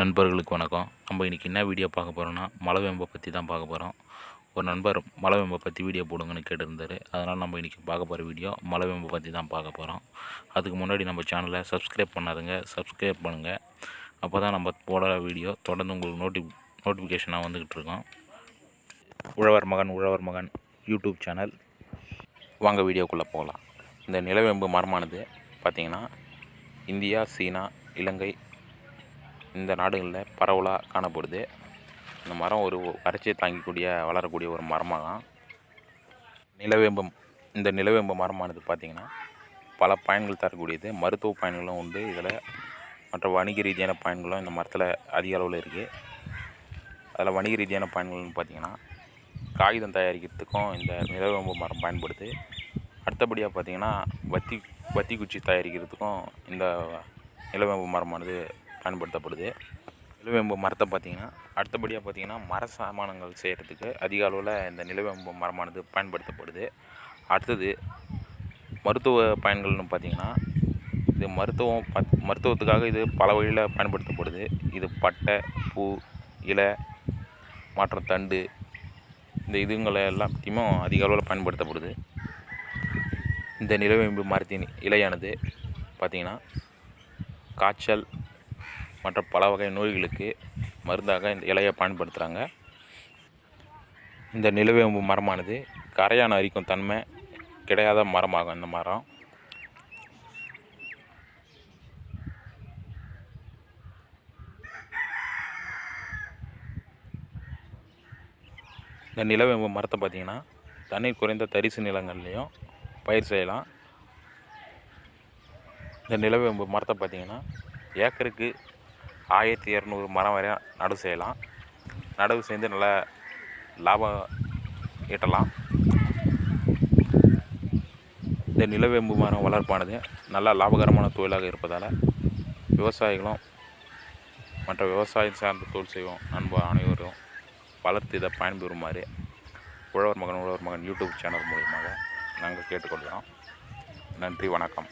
நண்பர்களுக்கு வணக்கம். நம்ம இன்றைக்கி என்ன வீடியோ பார்க்க போகிறோம்னா மலைவேம்பை பற்றி தான் பார்க்க போகிறோம் ஒரு நண்பர் மலைவேம்பை பற்றி வீடியோ போடுங்கன்னு கேட்டிருந்தார். அதனால் நம்ம இன்றைக்கி பார்க்க போகிற வீடியோ மலைவேம்பை பற்றி தான் பார்க்க போகிறோம் அதுக்கு முன்னாடி நம்ம சேனலை சப்ஸ்கிரைப் பண்ணாதுங்க. சப்ஸ்கிரைப் பண்ணுங்கள் அப்போ தான் நம்ம போடுற வீடியோ தொடர்ந்து உங்களுக்கு நோட்டி நோட்டிஃபிகேஷனாக வந்துக்கிட்டு இருக்கோம். உழவர் மகன் உழவர் மகன் யூடியூப் சேனல் வாங்க வீடியோக்குள்ளே போகலாம். இந்த நிலவேம்பு மரமானது பார்த்திங்கன்னா இந்தியா சீனா இலங்கை இந்த நாடுகளில் பரவலாக காணப்படுது. இந்த மரம் ஒரு வறட்சியை தாங்கிக்கூடிய வளரக்கூடிய ஒரு மரமாக தான் நிலவேம்பு இந்த நிலவேம்பு மரமானது பார்த்திங்கன்னா பல பயன்கள் தரக்கூடியது. மருத்துவ பயன்களும் உண்டு. இதில் மற்ற வணிக ரீதியான பயன்களும் இந்த மரத்தில் அதிக அளவில் இருக்குது அதில் வணிக ரீதியான பயன்கள்னு பார்த்திங்கன்னா காகிதம் தயாரிக்கிறதுக்கும் இந்த நிலவேம்பு மரம் பயன்படுது. அடுத்தபடியாக பார்த்திங்கன்னா வத்தி வத்தி குச்சி தயாரிக்கிறதுக்கும் இந்த நிலவேம்பு மரமானது பயன்படுத்தப்படுது. நிலவேம்பு மரத்தை பார்த்திங்கன்னா அடுத்தபடியாக பார்த்திங்கன்னா மர சாமானங்கள் செய்கிறதுக்கு அதிக அளவில் இந்த நிலவேம்பு மரமானது பயன்படுத்தப்படுது. அடுத்தது மருத்துவ பயன்கள்னு பார்த்திங்கன்னா இது மருத்துவம் பத் மருத்துவத்துக்காக இது பல வழியில் பயன்படுத்தப்படுது. இது பட்டை பூ இலை மற்றும் தண்டு இந்த இதுங்களை எல்லாத்தையும் அதிக அளவில் பயன்படுத்தப்படுது. இந்த நிலவேம்பு மரத்தின் இலையானது பார்த்திங்கன்னா காய்ச்சல் மற்ற பல வகை நோய்களுக்கு மருந்தாக இந்த இலையை பயன்படுத்துகிறாங்க இந்த நிலவேம்பு மரமானது கரையான அரிக்கும் தன்மை கிடையாத மரமாகும் இந்த மரம். இந்த நிலவேம்பு மரத்தை பார்த்திங்கன்னா தண்ணீர் குறைந்த தரிசு நிலங்கள்லேயும் பயிர் செய்யலாம். இந்த நிலவேம்பு மரத்தை பார்த்திங்கன்னா ஏக்கருக்கு ஆயிரத்தி இரநூறு மரம் வரை நடவு செய்யலாம். நடவு செய்து நல்லா லாபம் ஈட்டலாம். இந்த நிலவேம்பு மரம் வளர்ப்பானது நல்ல லாபகரமான தொழிலாக இருப்பதால் விவசாயிகளும் மற்ற விவசாயம் சார்ந்த தொழில் செய்வோம். நண்பர் அனைவரும் வளர்த்து இதை பயன்பெறுமாறு உழவர் மகன் உழவர் மகன் யூடியூப் சேனல் மூலியமாக நாங்கள் கேட்டுக்கொள்கிறோம். நன்றி வணக்கம்.